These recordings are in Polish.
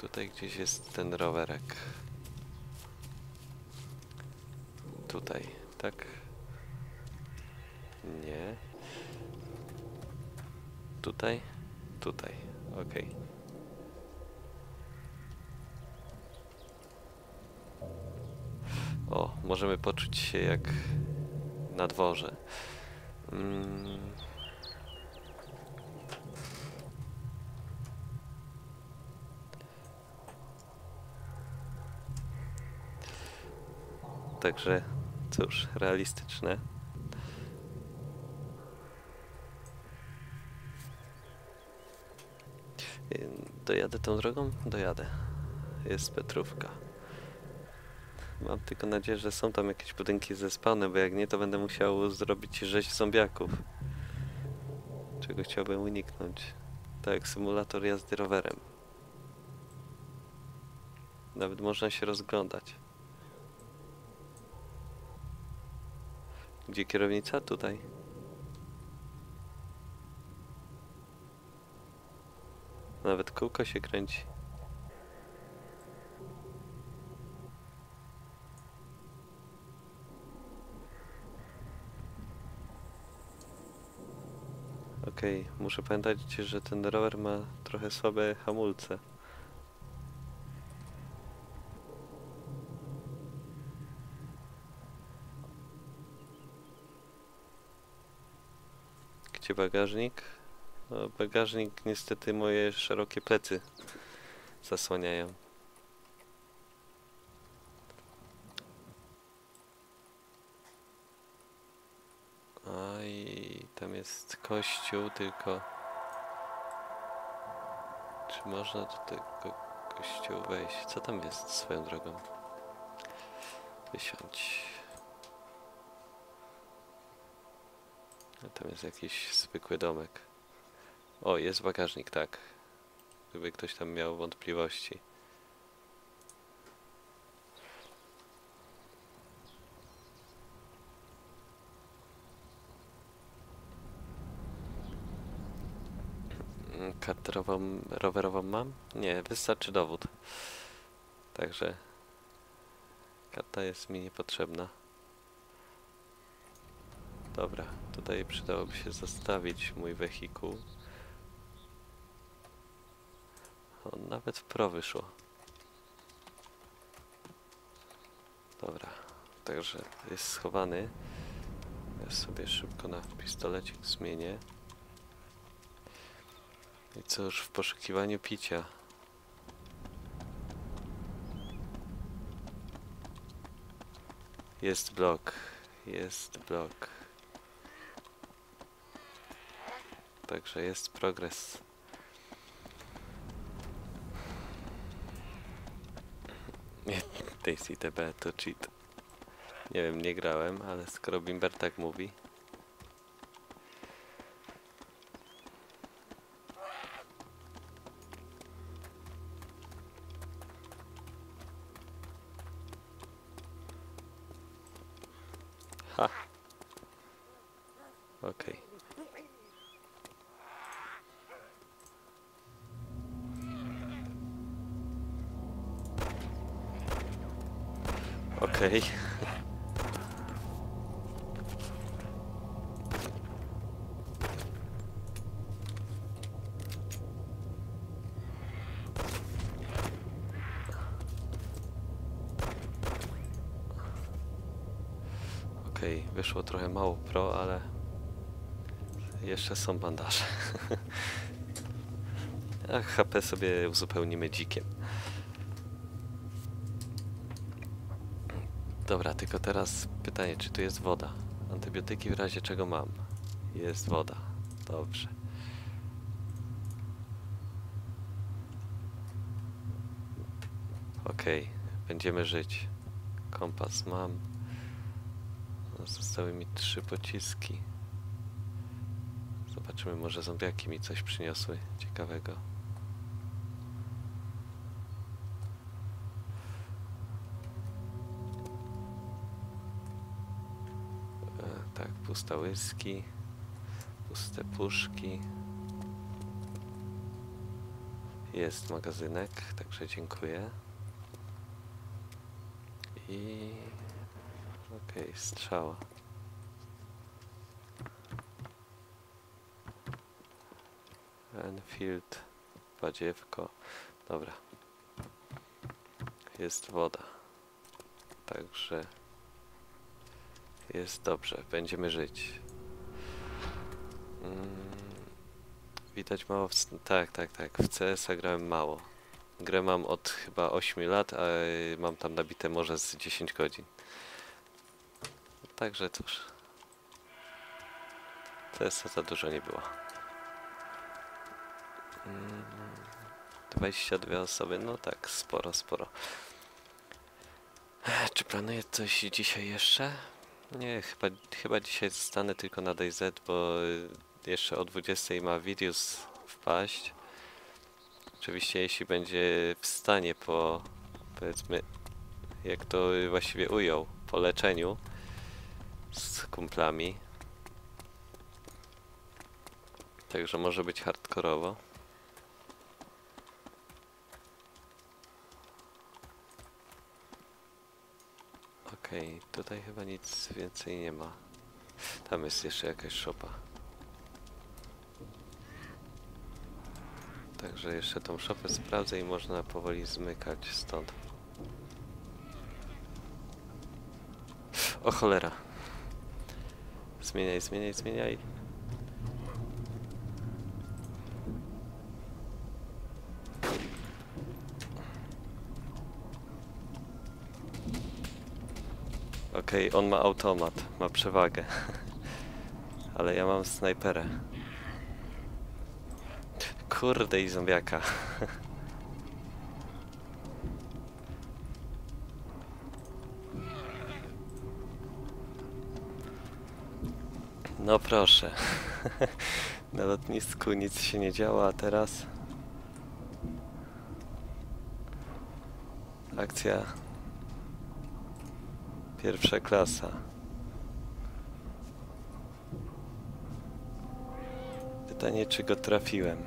Tutaj gdzieś jest ten rowerek. Tutaj, tak? Nie. Tutaj? Tutaj, okej. O, możemy poczuć się jak na dworze. Mm. Także cóż, realistyczne. Dojadę tą drogą? Dojadę. Jest Petrówka. Mam tylko nadzieję, że są tam jakieś budynki ze spawnem, bo jak nie, to będę musiał zrobić rzeź zombiaków. Czego chciałbym uniknąć. Tak jak symulator jazdy rowerem. Nawet można się rozglądać. Gdzie kierownica? Tutaj. Nawet kółko się kręci. Okej, muszę pamiętać, że ten rower ma trochę słabe hamulce. Bagażnik? No, bagażnik niestety moje szerokie plecy zasłaniają. A i tam jest kościół, tylko czy można do tego kościoła wejść? Co tam jest swoją drogą? Wysiądź. Tam jest jakiś zwykły domek. O, jest bagażnik, tak. Gdyby ktoś tam miał wątpliwości. Mm, Kartę rową- rowerową mam? Nie, wystarczy dowód. Także karta jest mi niepotrzebna. Dobra, tutaj przydałoby się zostawić mój wehikuł. O, nawet w pro wyszło. Dobra, także jest schowany. Ja sobie szybko na pistolecik zmienię. I co już w poszukiwaniu picia? Jest blok, jest blok. Także jest progres. Nie, Daisy TB to cheat. Nie wiem, nie grałem, ale skoro Bimber tak mówi. Ha. Okej. Okej. Okej, wyszło trochę mało pro, ale jeszcze są bandaże. A HP sobie uzupełnimy dzikiem. Dobra, tylko teraz pytanie, czy tu jest woda? Antybiotyki w razie czego mam? Jest woda. Dobrze. Okej, będziemy żyć. Kompas mam. Zostały mi trzy pociski. Zobaczymy, może zombiaki mi coś przyniosły ciekawego. Tak, puste łyski, puste puszki. Jest magazynek, także dziękuję. I... Okej, strzała. Enfield, badziewko. Dobra. Jest woda. Także jest dobrze, będziemy żyć. Mm, widać mało w... Tak, tak, tak. W CS grałem mało. Grę mam od chyba 8 lat, a y, mam tam nabite może z 10 godzin. Także cóż. CS za dużo nie było. Mm, 22 osoby, no tak, sporo, sporo. Czy planuję coś dzisiaj jeszcze? Nie, chyba, chyba dzisiaj zostanę tylko na DayZ, bo y, jeszcze o 20 ma Vidius wpaść. Oczywiście jeśli będzie w stanie po, powiedzmy, jak to właściwie ujął, po leczeniu z kumplami. Także może być hardkorowo. Okej, tutaj chyba nic więcej nie ma. Tam jest jeszcze jakaś szopa. Także jeszcze tą szopę sprawdzę i można powoli zmykać stąd. O cholera. Zmieniaj, zmieniaj, zmieniaj. Okej, on ma automat, ma przewagę. Ale ja mam snajperę. Kurde i zombiaka. No proszę. Na lotnisku nic się nie działo, a teraz... Akcja Pierwsza klasa. Pytanie, czy go trafiłem?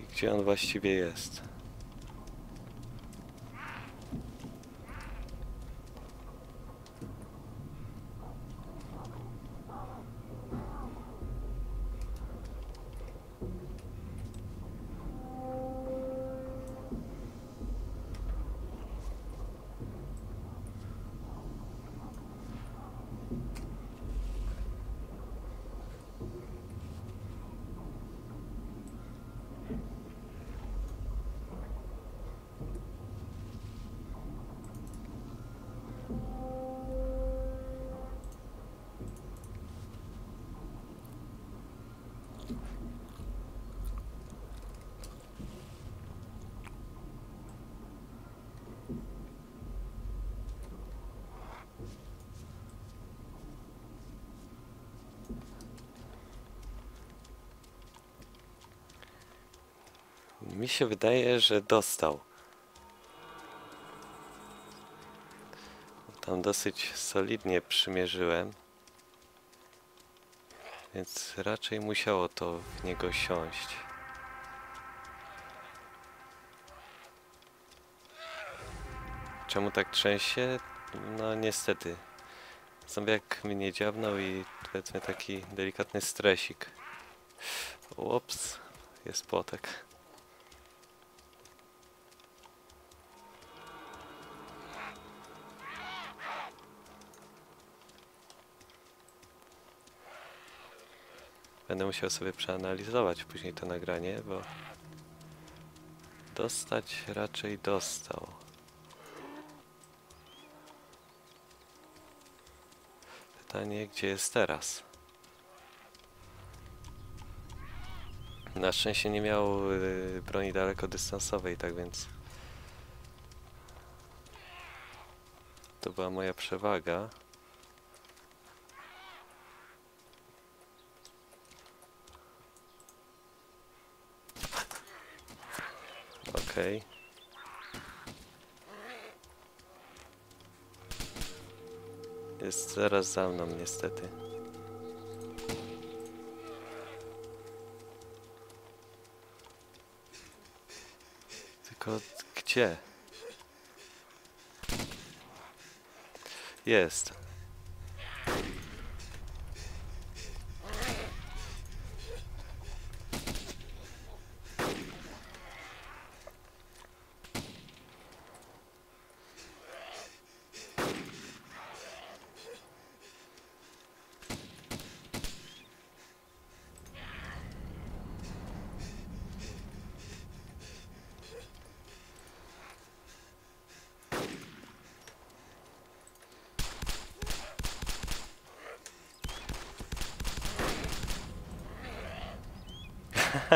I gdzie on właściwie jest? Mi się wydaje, że dostał. Tam dosyć solidnie przymierzyłem. Więc raczej musiało to w niego siąść. Czemu tak trzęsie? No niestety. Zombiak mnie dziabnął i powiedzmy taki delikatny stresik. Ups, jest płotek. Będę musiał sobie przeanalizować później to nagranie, bo dostać raczej dostał. Pytanie, gdzie jest teraz? Na szczęście nie miał y, broni dalekodystansowej, tak więc to była moja przewaga. Okej. Jest zaraz za mną, niestety. Tylko gdzie? Jest.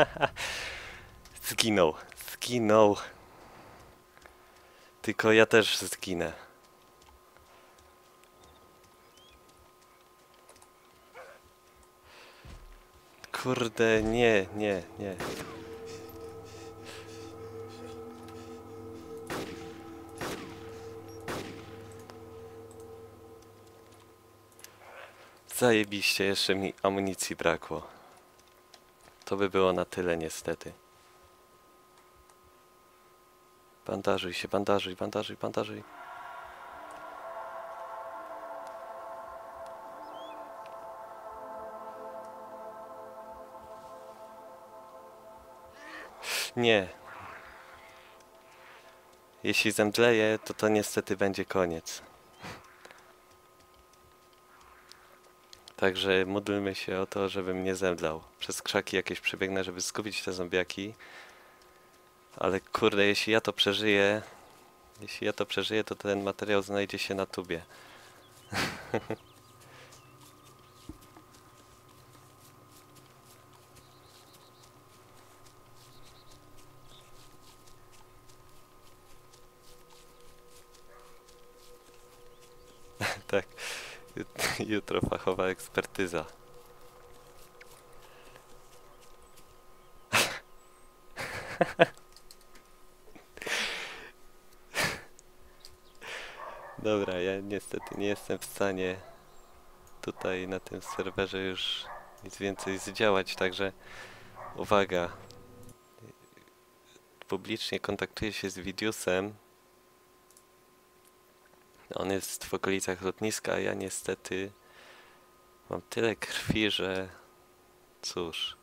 Zginął. Zginął. Tylko ja też zginę. Kurde, nie, nie, nie. Zajebiście, jeszcze mi amunicji brakło. To by było na tyle niestety. Bandażuj się, bandażuj, bandażuj, bandażuj. Nie. Jeśli zemdleję, to to niestety będzie koniec. Także módlmy się o to, żebym nie zemdlał. Przez krzaki jakieś przebiegnę, żeby skupić te zombiaki. Ale kurde, jeśli ja to przeżyję, jeśli ja to przeżyję, to ten materiał znajdzie się na tubie. tak. Jut- Jutro fachowa ekspertyza. Dobra, ja niestety nie jestem w stanie tutaj na tym serwerze już nic więcej zdziałać, także uwaga. Publicznie kontaktuję się z Widiusem. On jest w okolicach lotniska, a ja niestety mam tyle krwi, że cóż.